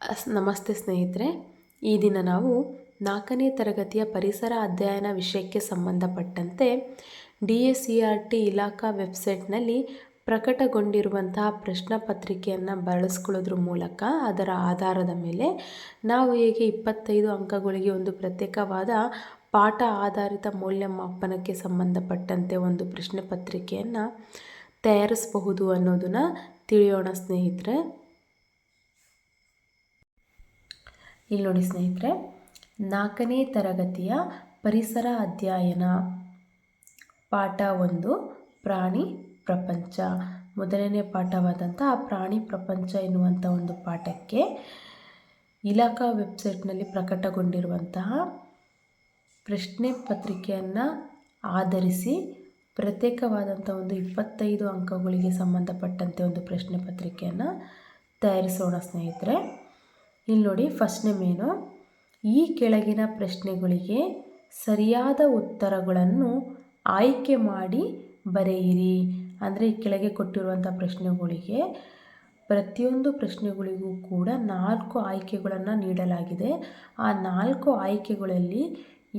ನಮಸ್ತೆ ಸ್ನೇಹಿತರೆ, ಈ ದಿನ ನಾವು ನಾಲ್ಕನೇ ತರಗತಿಯ ಪರಿಸರ ಅಧ್ಯಯನ ವಿಷಯಕ್ಕೆ ಸಂಬಂಧಪಟ್ಟಂತೆ D S C R T ಇಲಾಖಾ ವೆಬ್ಸೈಟ್ನಲ್ಲಿ ಪ್ರಕಟಗೊಂಡಿರುವಂತಹ ಪ್ರಶ್ನೆ ಪತ್ರಿಕೆಯನ್ನು ಬಳಸ್ಕೊಳ್ಳೋದ್ರ ಮೂಲಕ ಅದರ ಆಧಾರದ ಮೇಲೆ ನಾವು ಹೇಗೆ ಇಪ್ಪತ್ತೈದು ಅಂಕಗಳಿಗೆ ಒಂದು ಪ್ರತ್ಯೇಕವಾದ ಪಾಠ ಆಧಾರಿತ ಮೌಲ್ಯಮಾಪನಕ್ಕೆ ಸಂಬಂಧಪಟ್ಟಂತೆ ಒಂದು ಪ್ರಶ್ನೆ ಪತ್ರಿಕೆಯನ್ನು ತಯಾರಿಸಬಹುದು ಅನ್ನೋದನ್ನು ತಿಳಿಯೋಣ ಸ್ನೇಹಿತರೆ. ಇಲ್ಲಿ ನೋಡಿ ಸ್ನೇಹಿತರೆ, ನಾಲ್ಕನೇ ತರಗತಿಯ ಪರಿಸರ ಅಧ್ಯಯನ, ಪಾಠ ಒಂದು, ಪ್ರಾಣಿ ಪ್ರಪಂಚ. ಮೊದಲನೇ ಪಾಠವಾದಂಥ ಪ್ರಾಣಿ ಪ್ರಪಂಚ ಎನ್ನುವಂಥ ಒಂದು ಪಾಠಕ್ಕೆ ಇಲಾಖಾ ವೆಬ್ಸೈಟ್ನಲ್ಲಿ ಪ್ರಕಟಗೊಂಡಿರುವಂತಹ ಪ್ರಶ್ನೆ ಪತ್ರಿಕೆಯನ್ನು ಆಧರಿಸಿ ಪ್ರತ್ಯೇಕವಾದಂಥ ಒಂದು ಇಪ್ಪತ್ತೈದು ಅಂಕಗಳಿಗೆ ಸಂಬಂಧಪಟ್ಟಂತೆ ಒಂದು ಪ್ರಶ್ನೆ ಪತ್ರಿಕೆಯನ್ನು ತಯಾರಿಸೋಣ ಸ್ನೇಹಿತರೆ. ಇಲ್ಲಿ ನೋಡಿ ಫಸ್ಟ್ನೇ ಮೇನು. ಈ ಕೆಳಗಿನ ಪ್ರಶ್ನೆಗಳಿಗೆ ಸರಿಯಾದ ಉತ್ತರಗಳನ್ನು ಆಯ್ಕೆ ಮಾಡಿ ಬರೆಯಿರಿ. ಅಂದರೆ ಈ ಕೆಳಗೆ ಕೊಟ್ಟಿರುವಂಥ ಪ್ರಶ್ನೆಗಳಿಗೆ ಪ್ರತಿಯೊಂದು ಪ್ರಶ್ನೆಗಳಿಗೂ ಕೂಡ ನಾಲ್ಕು ಆಯ್ಕೆಗಳನ್ನು ನೀಡಲಾಗಿದೆ. ಆ ನಾಲ್ಕು ಆಯ್ಕೆಗಳಲ್ಲಿ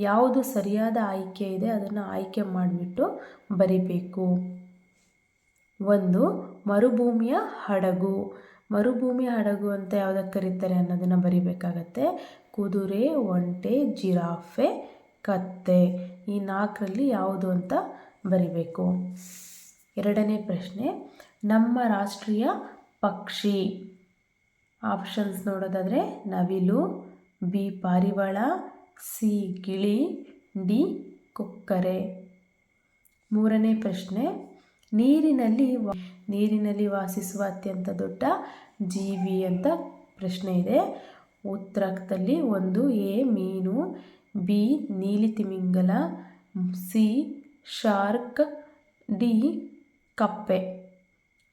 ಯಾವುದು ಸರಿಯಾದ ಆಯ್ಕೆ ಇದೆ ಅದನ್ನು ಆಯ್ಕೆ ಮಾಡಿಬಿಟ್ಟು ಬರಿಬೇಕು. ಒಂದು ಮರುಭೂಮಿಯ ಹಡಗು. ಮರುಭೂಮಿ ಹಡಗು ಅಂತ ಯಾವುದಕ್ಕೆ ಕರೀತಾರೆ ಅನ್ನೋದನ್ನು ಬರಿಬೇಕಾಗತ್ತೆ. ಕುದುರೆ, ಒಂಟೆ, ಜಿರಾಫೆ, ಕತ್ತೆ ಈ ನಾಲ್ಕರಲ್ಲಿ ಯಾವುದು ಅಂತ ಬರಿಬೇಕು. ಎರಡನೇ ಪ್ರಶ್ನೆ, ನಮ್ಮ ರಾಷ್ಟ್ರೀಯ ಪಕ್ಷಿ. ಆಪ್ಷನ್ಸ್ ನೋಡೋದಾದರೆ ನವಿಲು, ಬಿ ಪಾರಿವಾಳ, ಸಿ ಗಿಳಿ, ಡಿ ಕೊಕ್ಕರೆ. ಮೂರನೇ ಪ್ರಶ್ನೆ ನೀರಿನಲ್ಲಿ ನೀರಿನಲ್ಲಿ ವಾಸಿಸುವ ಅತ್ಯಂತ ದೊಡ್ಡ ಜೀವಿ ಅಂತ ಪ್ರಶ್ನೆ ಇದೆ. ಉತ್ತರದಲ್ಲಿ ಒಂದು ಎ, ಮೀನು, ಬಿ, ನೀಲಿ ತಿಮಿಂಗಲ, ಸಿ, ಶಾರ್ಕ್, ಡಿ, ಕಪ್ಪೆ.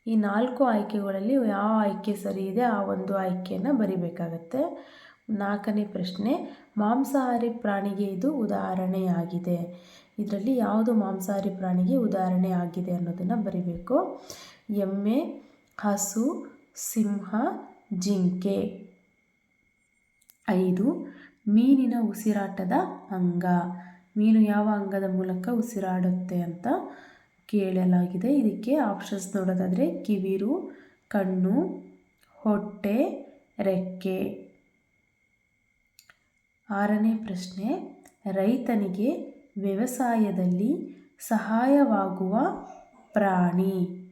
ಈ ನಾಲ್ಕು ಆಯ್ಕೆಗಳಲ್ಲಿ ಯಾವ ಆಯ್ಕೆ ಸರಿ ಇದೆ ಆ ಒಂದು ಆಯ್ಕೆಯನ್ನು ಬರಿಬೇಕಾಗತ್ತೆ. ನಾಲ್ಕನೇ ಪ್ರಶ್ನೆ, ಮಾಂಸಾಹಾರಿ ಪ್ರಾಣಿಗೆ ಇದು ಉದಾಹರಣೆಯಾಗಿದೆ. ಇದರಲ್ಲಿ ಯಾವುದು ಮಾಂಸಾಹಾರಿ ಪ್ರಾಣಿಗೆ ಉದಾಹರಣೆ ಆಗಿದೆ ಅನ್ನೋದನ್ನು ಬರಿಬೇಕು. ಎಮ್ಮೆ, ಹಸು, ಸಿಂಹ, ಜಿಂಕೆ. ಐದು, ಮೀನಿನ ಉಸಿರಾಟದ ಅಂಗ. ಮೀನು ಯಾವ ಅಂಗದ ಮೂಲಕ ಉಸಿರಾಡುತ್ತೆ ಅಂತ ಕೇಳಲಾಗಿದೆ. ಇದಕ್ಕೆ ಆಪ್ಷನ್ಸ್ ನೋಡೋದಾದರೆ ಕಿವಿರು, ಕಣ್ಣು, ಹೊಟ್ಟೆ, ರೆಕ್ಕೆ. ಆರನೇ ಪ್ರಶ್ನೆ, ರೈತನಿಗೆ ವ್ಯವಸಾಯದಲ್ಲಿ ಸಹಾಯವಾಗುವ ಪ್ರಾಣಿ.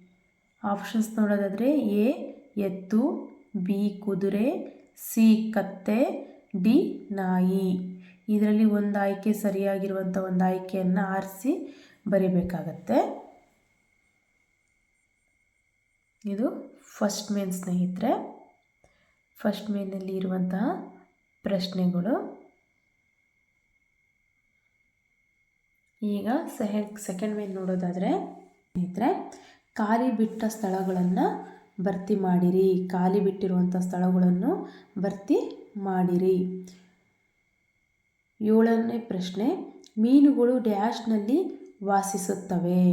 ಆಪ್ಷನ್ಸ್ ನೋಡೋದಾದರೆ, ಎ, ಎತ್ತು, ಬಿ, ಕುದುರೆ, ಸಿ, ಕತ್ತೆ, ಡಿ, ನಾಯಿ. ಇದರಲ್ಲಿ ಒಂದು ಆಯ್ಕೆ ಸರಿಯಾಗಿರುವಂಥ ಒಂದು ಆಯ್ಕೆಯನ್ನು ಆರಿಸಿ ಬರಿಬೇಕಾಗತ್ತೆ. ಇದು ಫಸ್ಟ್ ಮೇನ್ ಸ್ನೇಹಿತರೆ ಫಸ್ಟ್ ಮೇನಲ್ಲಿ ಇರುವಂತಹ ಪ್ರಶ್ನೆಗಳು. ಈಗ ಸೆಹೆ ಸೆಕೆಂಡ್ ಮೇನ್ ನೋಡೋದಾದರೆ ಸ್ನೇಹಿತರೆ, ಖಾಲಿ ಬಿಟ್ಟ ಸ್ಥಳಗಳನ್ನು ಭರ್ತಿ ಮಾಡಿರಿ. ಖಾಲಿ ಬಿಟ್ಟಿರುವಂಥ ಸ್ಥಳಗಳನ್ನು ಭರ್ತಿ ಮಾಡಿರಿ. ಏಳನೇ ಪ್ರಶ್ನೆ, ಮೀನುಗಳು ಡ್ಯಾಶ್ನಲ್ಲಿ ವಾಸಿಸುತ್ತವೆ.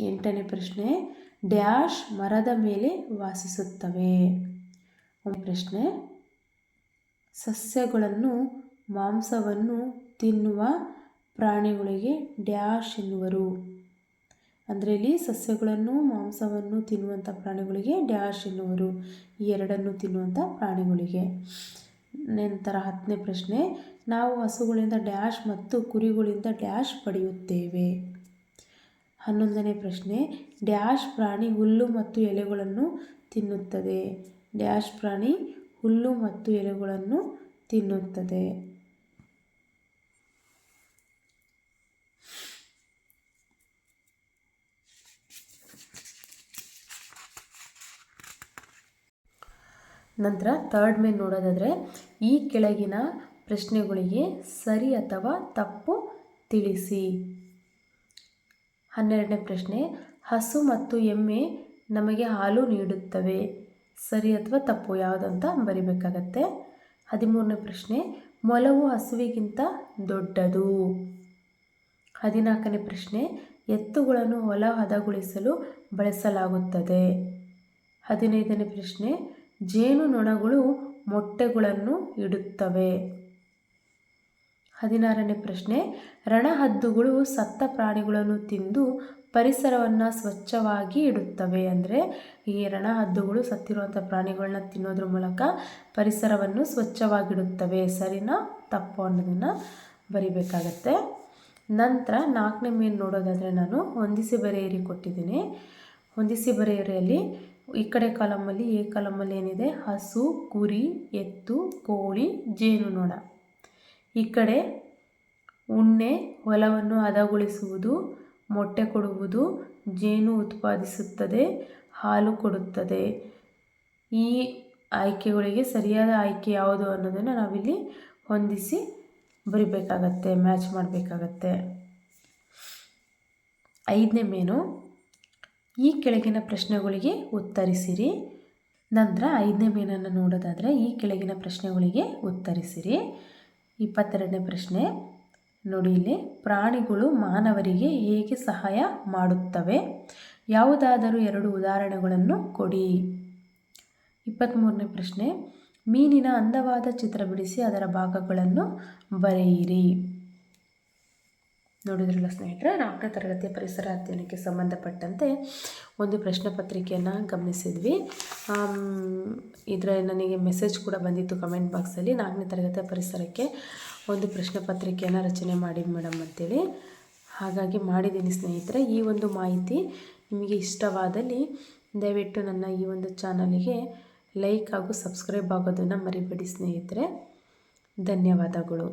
ಎಂಟನೇ ಪ್ರಶ್ನೆ, ಡ್ಯಾಶ್ ಮರದ ಮೇಲೆ ವಾಸಿಸುತ್ತವೆ. ಪ್ರಶ್ನೆ, ಸಸ್ಯಗಳನ್ನು, ಮಾಂಸವನ್ನು ತಿನ್ನುವ ಪ್ರಾಣಿಗಳಿಗೆ ಡ್ಯಾಶ್ ಎನ್ನುವರು. ಅಂದರೆ ಇಲ್ಲಿ ಸಸ್ಯಗಳನ್ನು, ಮಾಂಸವನ್ನು ತಿನ್ನುವಂಥ ಪ್ರಾಣಿಗಳಿಗೆ ಡ್ಯಾಶ್ ಎನ್ನುವರು. ಈ ಎರಡನ್ನು ತಿನ್ನುವಂಥ ಪ್ರಾಣಿಗಳಿಗೆ. ನಂತರ ಹತ್ತನೇ ಪ್ರಶ್ನೆ, ನಾವು ಹಸುಗಳಿಂದ ಡ್ಯಾಶ್ ಮತ್ತು ಕುರಿಗಳಿಂದ ಡ್ಯಾಶ್ ಪಡೆಯುತ್ತೇವೆ. ಹನ್ನೊಂದನೇ ಪ್ರಶ್ನೆ, ಡ್ಯಾಶ್ ಪ್ರಾಣಿ ಹುಲ್ಲು ಮತ್ತು ಎಲೆಗಳನ್ನು ತಿನ್ನುತ್ತದೆ. ಡ್ಯಾಶ್ ಪ್ರಾಣಿ ಹುಲ್ಲು ಮತ್ತು ಎಲೆಗಳನ್ನು ತಿನ್ನುತ್ತದೆ. ನಂತರ ಥರ್ಡ್ ಮೇಲೆ ನೋಡೋದಾದರೆ ಈ ಕೆಳಗಿನ ಪ್ರಶ್ನೆಗಳಿಗೆ ಸರಿ ಅಥವಾ ತಪ್ಪು ತಿಳಿಸಿ. ಹನ್ನೆರಡನೇ ಪ್ರಶ್ನೆ, ಹಸು ಮತ್ತು ಎಮ್ಮೆ ನಮಗೆ ಹಾಲು ನೀಡುತ್ತವೆ. ಸರಿ ಅಥವಾ ತಪ್ಪು ಯಾವುದಂತ ಬರಿಬೇಕಾಗತ್ತೆ. ಹದಿಮೂರನೇ ಪ್ರಶ್ನೆ, ಮೊಲವು ಹಸುವಿಗಿಂತ ದೊಡ್ಡದು. ಹದಿನಾಲ್ಕನೇ ಪ್ರಶ್ನೆ, ಎತ್ತುಗಳನ್ನು ಹೊಲ ಹದಗೊಳಿಸಲು ಬಳಸಲಾಗುತ್ತದೆ. ಹದಿನೈದನೇ ಪ್ರಶ್ನೆ ಜೇನುನೊಣಗಳು ಮೊಟ್ಟೆಗಳನ್ನು ಇಡುತ್ತವೆ. ಹದಿನಾರನೇ ಪ್ರಶ್ನೆ. ರಣಹದ್ದುಗಳು ಸತ್ತ ಪ್ರಾಣಿಗಳನ್ನು ತಿಂದು ಪರಿಸರವನ್ನು ಸ್ವಚ್ಛವಾಗಿ ಇಡುತ್ತವೆ ಅಂದರೆ ಈ ರಣಹದ್ದುಗಳು ಸತ್ತಿರುವಂಥ ಪ್ರಾಣಿಗಳನ್ನ ತಿನ್ನೋದ್ರ ಮೂಲಕ ಪರಿಸರವನ್ನು ಸ್ವಚ್ಛವಾಗಿಡುತ್ತವೆ. ಸರಿನಾ ತಪ್ಪು ಅನ್ನೋದನ್ನು ಬರಿಬೇಕಾಗತ್ತೆ. ನಂತರ ನಾಲ್ಕನೇ ಮೇಲೆ ನೋಡೋದಾದರೆ ನಾನು ಹೊಂದಿಸಿ ಬರೆಯಿರಿ ಕೊಟ್ಟಿದ್ದೀನಿ. ಹೊಂದಿಸಿ ಬರೆಯಿರಿಯಲ್ಲಿ ಈ ಕಡೆ ಕಾಲಮಲ್ಲಿ ಎ ಕಾಲಮಲ್ಲಿ ಏನಿದೆ? ಹಸು, ಕುರಿ, ಎತ್ತು, ಕೋಳಿ ಜೇನುನೊಣ ಈ ಕಡೆ ಉಣ್ಣೆ, ಹೊಲವನ್ನು ಹದಗೊಳಿಸುವುದು, ಮೊಟ್ಟೆ ಕೊಡುವುದು, ಜೇನು ಉತ್ಪಾದಿಸುತ್ತದೆ, ಹಾಲು ಕೊಡುತ್ತದೆ. ಈ ಆಯ್ಕೆಗಳಿಗೆ ಸರಿಯಾದ ಆಯ್ಕೆ ಯಾವುದು ಅನ್ನೋದನ್ನು ನಾವಿಲ್ಲಿ ಹೊಂದಿಸಿ ಬರಿಬೇಕಾಗತ್ತೆ, ಮ್ಯಾಚ್ ಮಾಡಬೇಕಾಗತ್ತೆ. ಐದನೇ ಮೇನು ಈ ಕೆಳಗಿನ ಪ್ರಶ್ನೆಗಳಿಗೆ ಉತ್ತರಿಸಿರಿ. ನಂತರ ಐದನೇ ಮೇನನ್ನು ನೋಡೋದಾದರೆ ಈ ಕೆಳಗಿನ ಪ್ರಶ್ನೆಗಳಿಗೆ ಉತ್ತರಿಸಿರಿ. ಇಪ್ಪತ್ತೆರಡನೇ ಪ್ರಶ್ನೆ, ನೋಡಿ ಇಲ್ಲಿ, ಪ್ರಾಣಿಗಳು ಮಾನವರಿಗೆ ಹೇಗೆ ಸಹಾಯ ಮಾಡುತ್ತವೆ? ಯಾವುದಾದರೂ ಎರಡು ಉದಾಹರಣೆಗಳನ್ನು ಕೊಡಿ. ಇಪ್ಪತ್ತ್ಮೂರನೇ ಪ್ರಶ್ನೆ, ಮೀನಿನ ಅಂದವಾದ ಚಿತ್ರ ಬಿಡಿಸಿ ಅದರ ಭಾಗಗಳನ್ನು ಬರೆಯಿರಿ. ನೋಡಿದ್ರಲ್ಲ ಸ್ನೇಹಿತರೆ, ನಾಲ್ಕನೇ ತರಗತಿಯ ಪರಿಸರ ಅಧ್ಯಯನಕ್ಕೆ ಸಂಬಂಧಪಟ್ಟಂತೆ ಒಂದು ಪ್ರಶ್ನೆ ಪತ್ರಿಕೆಯನ್ನು ಗಮನಿಸಿದ್ವಿ. ಇದರ ನನಗೆ ಮೆಸೇಜ್ ಕೂಡ ಬಂದಿತ್ತು ಕಮೆಂಟ್ ಬಾಕ್ಸಲ್ಲಿ. ನಾಲ್ಕನೇ ತರಗತಿಯ ಪರಿಸರಕ್ಕೆ ಒಂದು ಪ್ರಶ್ನೆ ಪತ್ರಿಕೆಯನ್ನು ರಚನೆ ಮಾಡಿ ಮೇಡಮ್ ಅಂತೇಳಿ. ಹಾಗಾಗಿ ಮಾಡಿದ್ದೀನಿ ಸ್ನೇಹಿತರೆ, ಈ ಒಂದು ಮಾಹಿತಿ ನಿಮಗೆ ಇಷ್ಟವಾದಲ್ಲಿ ದಯವಿಟ್ಟು ನನ್ನ ಈ ಒಂದು ಚಾನಲಿಗೆ ಲೈಕ್ ಹಾಗೂ ಸಬ್ಸ್ಕ್ರೈಬ್ ಆಗೋದನ್ನು ಮರಿಬೇಡಿ ಸ್ನೇಹಿತರೆ. ಧನ್ಯವಾದಗಳು.